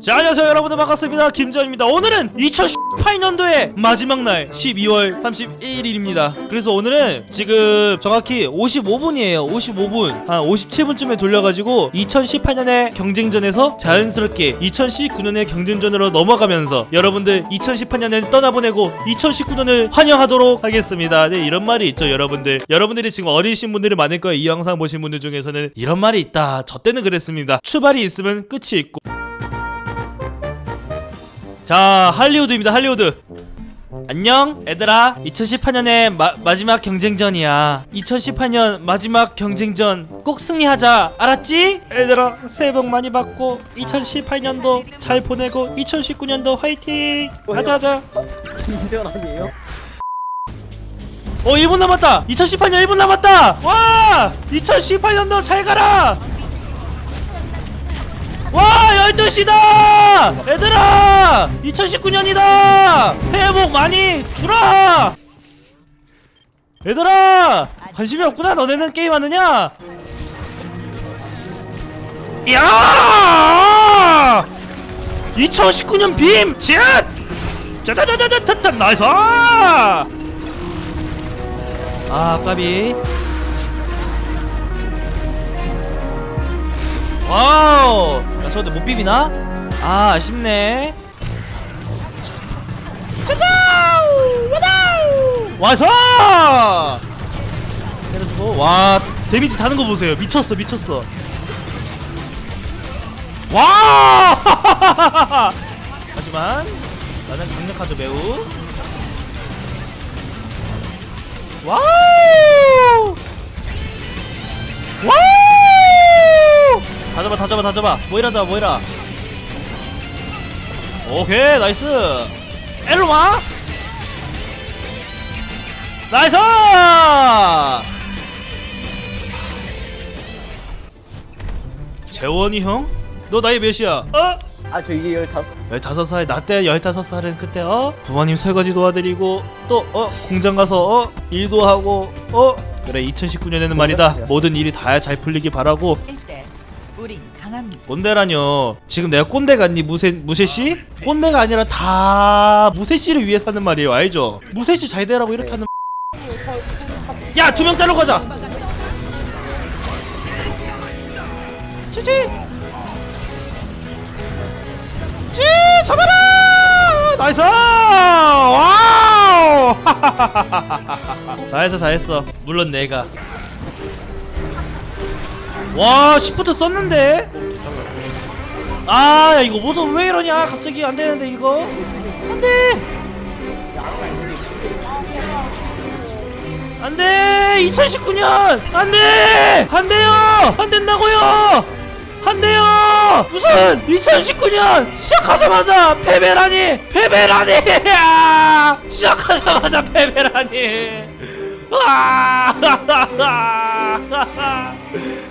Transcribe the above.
자 안녕하세요 여러분들. 반갑습니다. 김전입니다. 오늘은 2018년도의 마지막 날 12월 31일입니다. 그래서 오늘은 지금 정확히 55분이에요. 55분. 한 57분쯤에 돌려가지고 2018년의 경쟁전에서 자연스럽게 2019년의 경쟁전으로 넘어가면서 여러분들 2018년을 떠나보내고 2019년을 환영하도록 하겠습니다. 네 이런 말이 있죠 여러분들. 여러분들이 지금 어리신 분들이 많을 거예요. 이 영상 보신 분들 중에서는 이런 말이 있다. 저 때는 그랬습니다. 출발이 있으면 끝이 있고 자 할리우드입니다 할리우드. 안녕 얘들아. 2018년의 마, 마지막 경쟁전이야. 2018년 마지막 경쟁전 꼭 승리하자. 알았지? 얘들아 새해 복 많이 받고 2018년도 잘 보내고 2019년도 화이팅! 하자 하자. 김대현 아니에요? 어 1분 남았다. 2018년 1분 남았다. 와! 2018년도 잘 가라 와 12시다! 얘들아! 2019년이다! 새해 복 많이 주라! 얘들아! 관심이 없구나 너네는 게임하느냐? 야! 2019년 빔! 쟨! 짜자자자자자자 나이스! 아 까비 저한테 못 비비나? 아 아쉽네 짜잔 와서 때려주고 와 데미지 다는 거 보세요 미쳤어 미쳤어 와 하지만 나는 강력하죠 매우! 와우! 잡아 다 잡아. 모이라 잡아 모이라. 오케이 나이스. 엘로마 나이스! 재원이 형? 너 나이 몇이야? 어? 아, 저 이게 15. 15살 나 때 15살은 그때 어? 부모님 설거지 도와드리고 또 어? 공장 가서 어? 일도 하고 어? 그래 2019년에는 말이다. 모든 일이 다 잘 풀리기 바라고 강합니다. 꼰대라뇨. 지금 내가 꼰대 같니 무쇠 무쇠씨? 꼰대가 아니라 다 무쇠씨를 위해 사는 말이에요 알죠? 무쇠씨 잘 되라고 이렇게 하는 야 두 명 자르고 가자. 치치! 찌 잡아라! 나이스! 와우! 잘했어 잘했어. 물론 내가 와 시프트 썼는데? 아 야, 이거 모두 왜 이러냐? 갑자기 안 되는데 이거? 안돼! 안돼! 2019년! 안돼! 안돼요! 안 된다고요! 안 돼요! 무슨 2019년! 시작하자마자 패배라니! 패배라니! 아, 시작하자마자 패배라니! 아, 와